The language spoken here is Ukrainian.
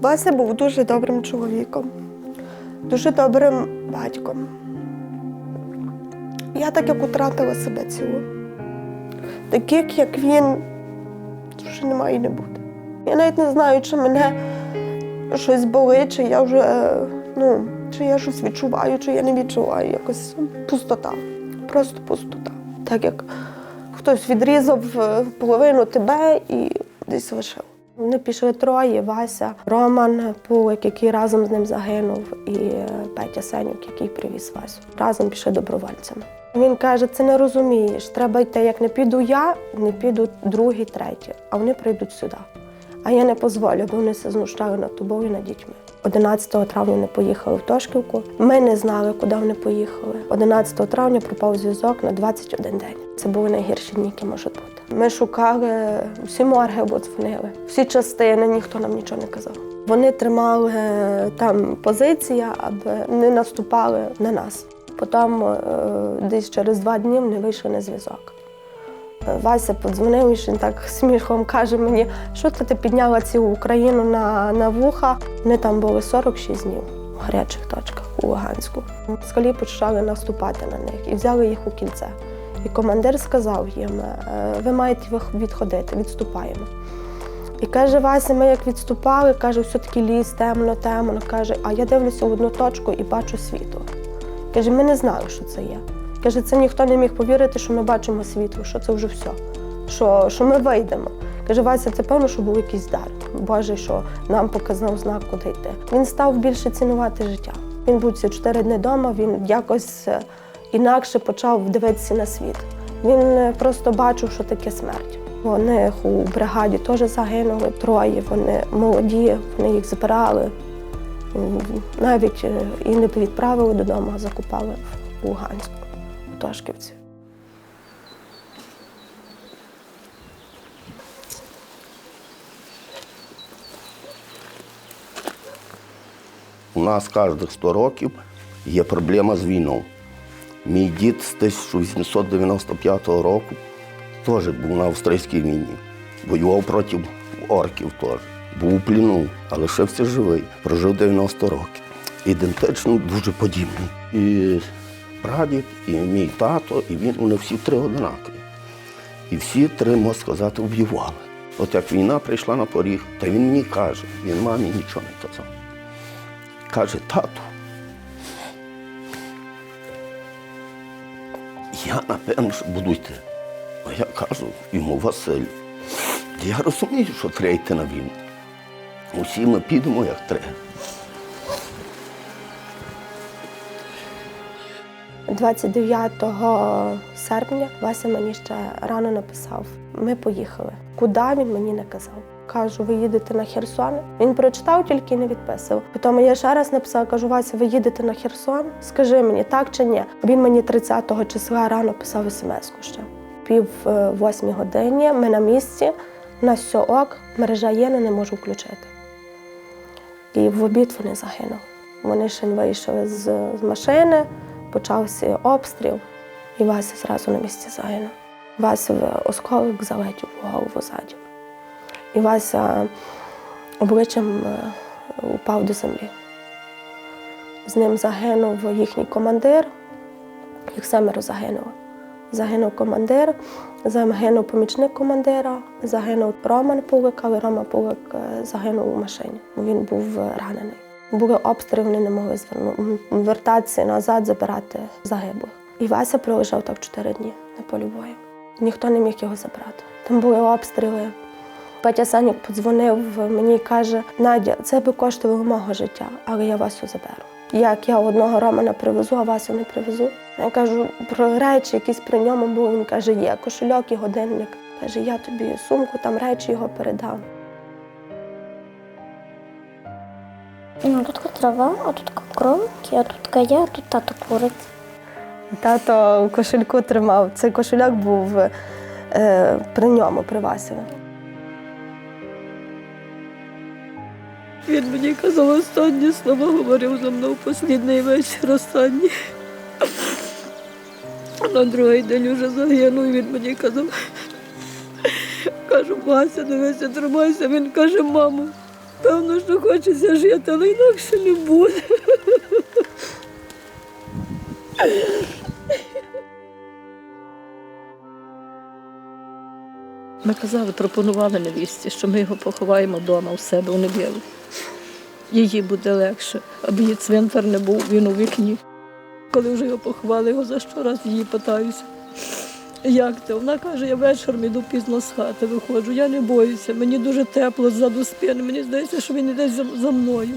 Вася був дуже добрим чоловіком, дуже добрим батьком. Я так як втратила себе цілу. Таких, як він, вже немає і не буде. Я навіть не знаю, чи мене щось болить, чи я вже, ну, чи я щось відчуваю, чи я не відчуваю. Якось пустота. Просто пустота. Так як хтось відрізав е, половину тебе і десь лишив. Вони пішли троє: Вася, Роман Пулик, який разом з ним загинув, і е, Петя Сенюк, який привіз Васю. Разом пішли добровольцями. Він каже: це не розумієш. Треба йти. Як не піду я, не піду другий, третій, а вони прийдуть сюди. А я не дозволю, бо вони все знущали над тобою і над дітьми. 11 травня вони поїхали в Тошківку. Ми не знали, куди вони поїхали. 11 травня пропав зв'язок на 21 день. Це були найгірші дні, які можуть бути. Ми шукали всі морги, ободзвонили, всі частини, ніхто нам нічого не казав. Вони тримали там позиції, аби не наступали на нас. Потім е, десь через два дні вони вийшли на зв'язок. Вася подзвонив, і він так сміхом каже мені, що ти, підняла цілу Україну на, на вуха. Вони там були 46 днів в гарячих точках у Луганську. Москалі почали наступати на них і взяли їх у кільце. І командир сказав їм: «Е, ви маєте відходити, відступаємо. І каже, Вася, ми як відступали, каже, все-таки ліс, темно, темно. Каже, а я дивлюся в одну точку і бачу світло. Каже, ми не знали, що це є. Каже, це ніхто не міг повірити, що ми бачимо світло, що це вже все, що, що ми вийдемо. Каже, Вася, це певно, що був якийсь дар. Боже, що нам показав знак, куди йти. Він став більше цінувати життя. Він був ці чотири дні вдома, він якось е, інакше почав дивитися на світ. Він е, просто бачив, що таке смерть. Вони у бригаді теж загинули троє. Вони молоді, вони їх збирали. Навіть е, і не відправили додому, а закупали в Луганську, у У нас кожних 100 років є проблема з війною. Мій дід з 1895 року теж був на австрійській війні. Воював проти орків теж. Був у пліну, але лишився живий. Прожив 90 років. Ідентично дуже подібний. І прадід, і мій тато, і він, вони всі три однакові. І всі три, можна сказати, вбивали. От як війна прийшла на поріг, то він мені каже, він мамі нічого не казав. Каже, тату. Я напевно що буду йти. А я кажу йому Василю, я розумію, що треба йти на війну. Усі ми підемо як треба. 29 серпня Вася мені ще рано написав: ми поїхали. Куди він мені не казав. Кажу, ви їдете на Херсон. Він прочитав, тільки не відписав. Потім я ще раз написала, кажу, Вася, ви їдете на Херсон? Скажи мені, так чи ні? Він мені 30-го числа рано писав смс-ку ще. Пів е, восьмій годині ми на місці, у нас все ок, мережа є, не можу включити. І в обід вони загинули. Вони ще не вийшли з машини, почався обстріл, і Вася зразу на місці загинув. Вася в осколок залетів в голову ззаді. І Вася обличчям е, упав до землі. З ним загинув їхній командир, їх семеро загинуло. Загинув командир, загинув помічник командира, загинув Роман Пулик, але Рома Пулик е, загинув у машині. Він був е, ранений. Були обстріли, вони не могли зверну- вертатися назад, забирати загиблих. І Вася пролежав так чотири дні на полі бою. Ніхто не міг його забрати. Там були обстріли. Петя Санюк подзвонив мені і каже: Надя, це би коштувало мого життя, але я Васю заберу. Як я одного Романа привезу, а Васю не привезу. Я кажу, про речі, якісь при ньому були. Він каже, є кошельок і годинник. Каже, я тобі сумку, там речі його передам. Ну, тут трава, а тут кромки, а тут я, а тут тато курить. Тато в кошельку тримав. Цей кошельок був е, при ньому, при Васі. Він мені казав останні слова, говорив за мною послідний вечір останній. На другий день вже загинув, і він мені казав. Кажу, Вася, дивися, тримайся. Він каже, мамо, Певно, що хочеться жити, але інакше не буде. Ми казали, пропонували невісті, що ми його поховаємо вдома у себе у неділю. Їй буде легше, аби її цвинтар не був, він у вікні. Коли вже його поховали, його за що раз її питаюся. Як ти? Вона каже, я вечором іду пізно з хати виходжу, я не боюся, мені дуже тепло ззаду спини, мені здається, що він іде за, мною.